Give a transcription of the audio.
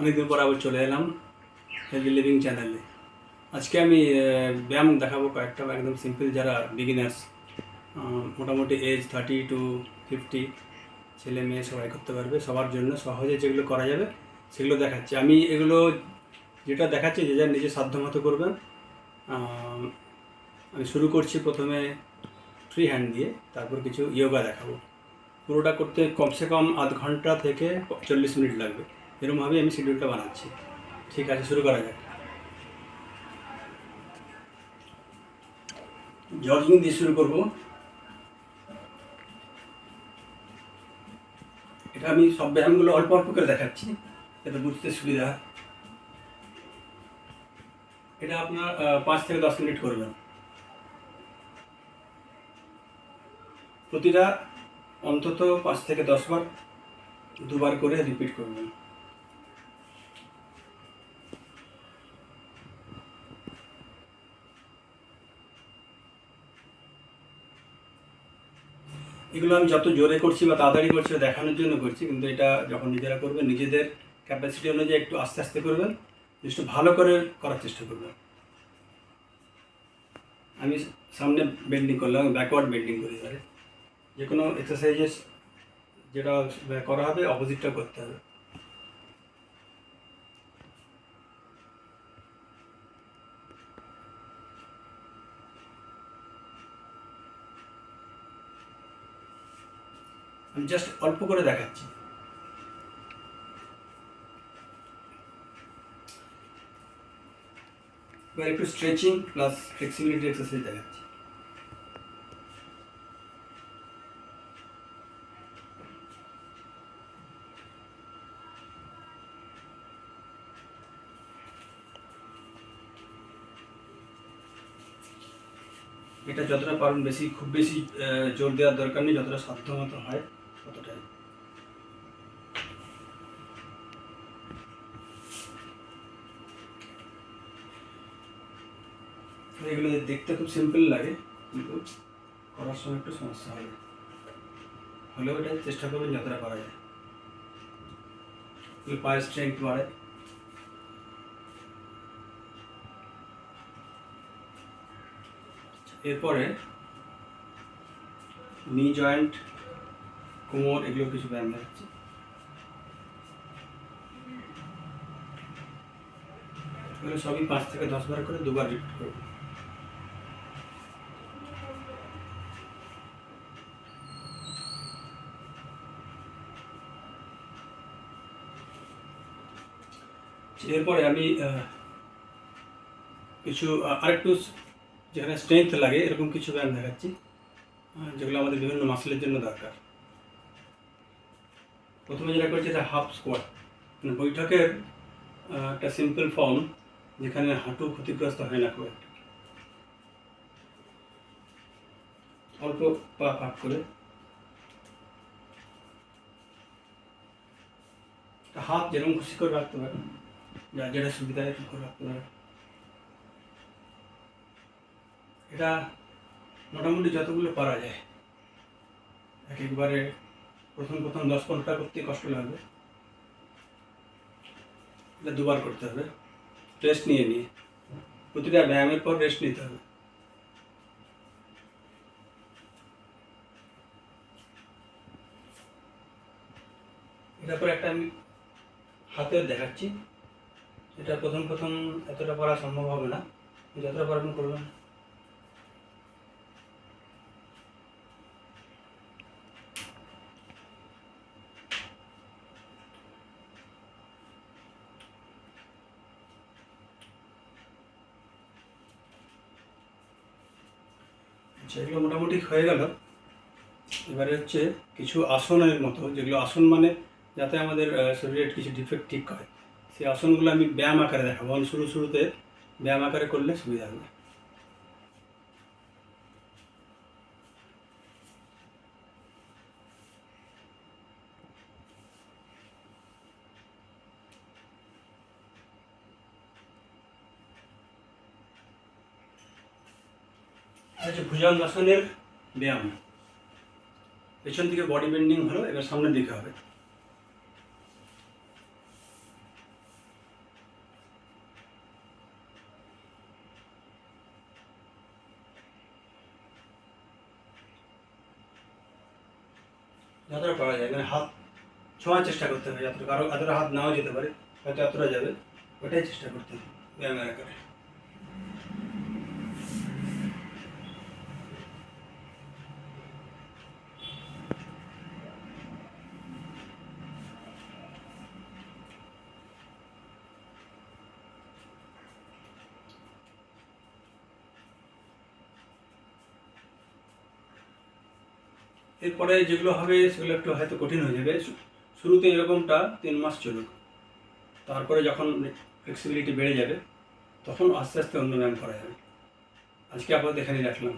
অনেকদিন পর আবার চলে এলাম হেলদি লিভিং চ্যানেলে। আজকে আমি ব্যায়াম দেখাবো কয়েকটা, একদম সিম্পল যারা বিগিনার্স মোটামুটি এজ থার্টি টু ফিফটি ছেলে মেয়ে সবাই করতে পারবে। সবার জন্য সহজে যেগুলো করা যাবে, সেগুলো দেখাচ্ছি। আমি এগুলো যেটা দেখাচ্ছি, যে যার নিজে সাধ্য মতো করবেন। আমি শুরু করছি প্রথমে ফ্রি হ্যান্ড দিয়ে, তারপর কিছু ইয়োগা দেখাবো। পুরোটা করতে কমসে কম আধ ঘণ্টা থেকে চল্লিশ মিনিট লাগবে। এরকমভাবেই আমি শিডিউলটা বানাচ্ছি। ঠিক আছে, শুরু করা যাক। জগিং দিয়ে শুরু করব। এটা আমি সব ব্যায়ামগুলো অল্প অল্প করে দেখাচ্ছি এটা বুঝতে সুবিধা এটা আপনার পাঁচ থেকে দশ মিনিট করবেন। প্রতিটা অন্তত পাঁচ থেকে দশ বার দুবার করে রিপিট করবেন। এগুলো আমি যত জোরে করছি বা তাড়াতাড়ি করছি দেখানোর জন্য করছি, কিন্তু এটা যখন নিজেরা করবেন, নিজেদের ক্যাপাসিটি অনুযায়ী একটু আস্তে আস্তে করবেন জিনিসটা ভালো করে করার চেষ্টা করবেন। আমি সামনে বেন্ডিং করলাম ব্যাকওয়ার্ড বেন্ডিং করি এবারে। যে কোনো এক্সারসাইজেস যেটা করা হবে অপোজিটটা করতে হবে। আমি জাস্ট অল্প করে দেখাচ্ছি। এবার একটু স্ট্রেচিং প্লাস ফ্লেক্সিবিলিটি এক্সারসাইজ দেখাচ্ছি। এটা যতটা পারুন বেশি, খুব বেশি জোর দেওয়ার দরকার নেই, যতটা সাধ্য মতো হয়। এগুলো দেখতে খুব সিম্পল লাগে, কিন্তু করার সময় একটু সমস্যা হবে হলেও এটা চেষ্টা করবেন যতটা করা যায়। পায়ের স্ট্রেংথ বাড়ে। এরপরে নি জয়েন্ট কোমর এগুলো কিছু ব্যায়াম দেখাচ্ছি। সবই পাঁচ থেকে দশ বার করে দুবার রিপিট করব এরপরে আমি কিছু আরেকটু যেখানে স্ট্রেংথ লাগে, এরকম কিছু ব্যায়াম দেখাচ্ছি যেগুলো আমাদের বিভিন্ন মাসেলের জন্য দরকার। প্রথমে যেটা করছি এটা হাফ স্কোয়াট মানে বৈঠকের একটা সিম্পল ফর্ম যেখানে হাঁটু ক্ষতিগ্রস্ত হয় না খুব অল্প পা পাক করে। হাত যেরকম খুশি করে রাখতে পারেন। যার যেটা সুবিধা এরকম করে এটা মোটামুটি যতগুলো পারা যায়, এক একবারে প্রথম প্রথম দশ পনেরোটা করতে কষ্ট লাগবে। এটা দুবার করতে হবে রেস্ট নিয়ে নিয়ে। প্রতিটা ব্যায়ামের পর রেস্ট নিতে হবে। এটার পর একটা আমি হাতের দেখাচ্ছি। এটা প্রথম প্রথম এতটা করা সম্ভব হবে না। যতটা পারবেন করবেন আচ্ছা এগুলো মোটামুটি হয়ে গেল। এবারে হচ্ছে কিছু আসনের মতো, যেগুলো আসন মানে যাতে আমাদের শরীরের কিছু ডিফেক্ট ঠিক হয়। সেই আসনগুলো আমি ব্যায়াম আকারে দেখাবো। আমি শুরু শুরুতে ব্যায়াম আকারে করলে সুবিধা হবে। আচ্ছা ভুজঙ্গাসনের ব্যায়াম। পেছন দিকে বডি বেন্ডিং হলো, এবার সামনের দিকে হবে। যতটা পারা যায় মানে হাত ছোঁয়ার চেষ্টা করতে হবে যতটা কারও এতটা হাত নাও যেতে পারে, হয়তো এতটা যাবে, ওটাই চেষ্টা করতে হবে, ব্যায়ামের আকারে। এরপরে যেগুলো হবে সেগুলো একটু হয়তো কঠিন হয়ে যাবে। শুরুতে এরকমটা তিন মাস চলুক। তারপরে যখন ফ্লেক্সিবিলিটি বেড়ে যাবে, তখন আস্তে আস্তে অন্য ব্যায়াম করা যাবে। আজকে আপাতত এখানেই রাখলাম।